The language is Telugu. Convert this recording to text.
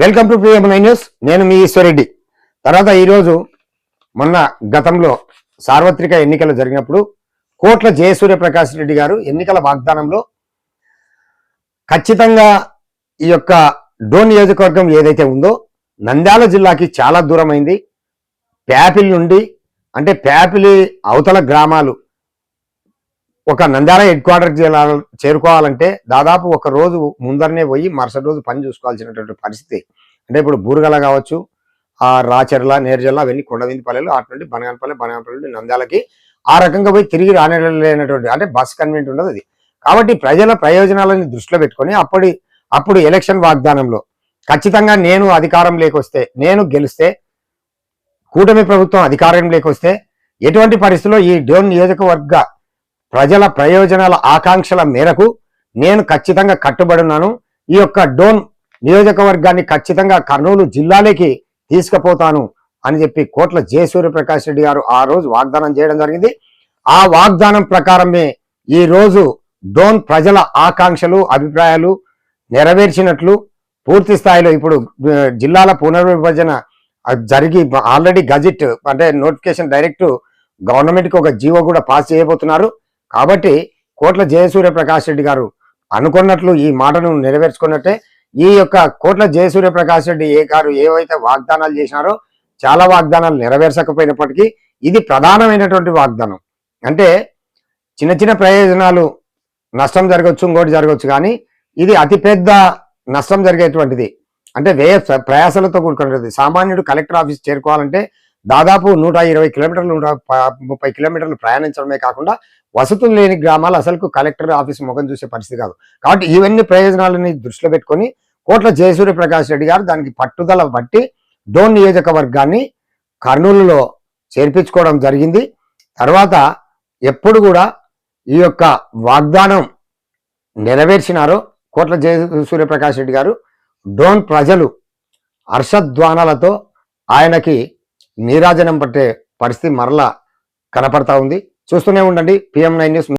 Welcome to Priyam nine news. నేను మీ ఈశ్వరెడ్డి. తర్వాత ఈరోజు మొన్న గతంలో సార్వత్రిక ఎన్నికలు జరిగినప్పుడు కోట్ల జయసూర్య ప్రకాష్ రెడ్డి గారు ఎన్నికల వాగ్దానంలో ఖచ్చితంగా ఈ యొక్క డోన్ నియోజకవర్గం ఏదైతే ఉందో నంద్యాల జిల్లాకి చాలా దూరమైంది. ప్యాపిల్ నుండి అంటే ప్యాపిలి అవతల గ్రామాలు ఒక నంద్యాల హెడ్ క్వార్టర్ చేరుకోవాలంటే దాదాపు ఒక రోజు ముందరనే పోయి మరుసటి రోజు పని చూసుకోవాల్సినటువంటి పరిస్థితి. అంటే ఇప్పుడు బూరగల కావచ్చు ఆ రాచెర్ల నేర్జల్ల అవన్నీ కొండవిందిపల్లెలు అటు నుండి బనగానపల్లి బనగానపల్లి నుండి నంద్యాలకి ఆ రకంగా పోయి తిరిగి రానేలేనటువంటి అంటే బస్ కన్వెంట్ ఉండదు అది. కాబట్టి ప్రజల ప్రయోజనాలని దృష్టిలో పెట్టుకొని అప్పటి అప్పుడు ఎలక్షన్ వాగ్దానంలో ఖచ్చితంగా నేను అధికారం లేకొస్తే నేను గెలిస్తే కూటమి ప్రభుత్వం అధికారం లేకొస్తే ఎటువంటి పరిస్థితుల్లో ఈ డోన్ నియోజకవర్గ ప్రజల ప్రయోజనాల ఆకాంక్షల మేరకు నేను ఖచ్చితంగా కట్టుబడి ఉన్నాను ఈ యొక్క డోన్ నియోజకవర్గాన్ని ఖచ్చితంగా కర్నూలు జిల్లాలోకి తీసుకుపోతాను అని చెప్పి కోట్ల జయసూర్యప్రకాష్ రెడ్డి గారు ఆ రోజు వాగ్దానం చేయడం జరిగింది. ఆ వాగ్దానం ప్రకారమే ఈ రోజు డోన్ ప్రజల ఆకాంక్షలు అభిప్రాయాలు నెరవేర్చినట్లు పూర్తి స్థాయిలో ఇప్పుడు జిల్లాల పునర్విభజన జరిగి ఆల్రెడీ గజెట్ అంటే నోటిఫికేషన్ డైరెక్ట్ గవర్నమెంట్కి ఒక జీవో కూడా పాస్ చేయబోతున్నారు. కాబట్టి కోట్ల జయసూర్య ప్రకాష్ రెడ్డి గారు అనుకున్నట్లు ఈ మాటను నెరవేర్చుకున్నట్టే ఈ యొక్క కోట్ల జయసూర్య ప్రకాష్ రెడ్డి ఏ గారు ఏవైతే వాగ్దానాలు చేసినారో చాలా వాగ్దానాలు నెరవేర్చకపోయినప్పటికీ ఇది ప్రధానమైనటువంటి వాగ్దానం. అంటే చిన్న చిన్న ప్రయోజనాలు నష్టం జరగవచ్చు ఇంకోటి జరగవచ్చు కానీ ఇది అతిపెద్ద నష్టం జరిగేటువంటిది. అంటే వ్యయ ప్రయాసాలతో కూడుకున్నది సామాన్యుడు కలెక్టర్ ఆఫీస్ చేరుకోవాలంటే దాదాపు నూట ఇరవై కిలోమీటర్లు నూట ప- ముప్పై కిలోమీటర్లు ప్రయాణించడమే కాకుండా వసతులు లేని గ్రామాలు అసలు కలెక్టర్ ఆఫీస్ ముఖం చూసే పరిస్థితి కాదు. కాబట్టి ఇవన్నీ ప్రయోజనాలని దృష్టిలో పెట్టుకొని కోట్ల జయసూర్య ప్రకాష్ రెడ్డి గారు దానికి పట్టుదల బట్టి డోన్ నియోజకవర్గాన్ని కర్నూలులో చేర్పించుకోవడం జరిగింది. తర్వాత ఎప్పుడు కూడా ఈ యొక్క వాగ్దానం నెరవేర్చినారో కోట్ల జయ సూర్యప్రకాష్ రెడ్డి గారు డోన్ ప్రజలు హర్షధ్వానాలతో ఆయనకి నీరాజనం పట్టే పరిస్థితి మరలా కనపడతా ఉంది. చూస్తూనే ఉండండి. PM nine news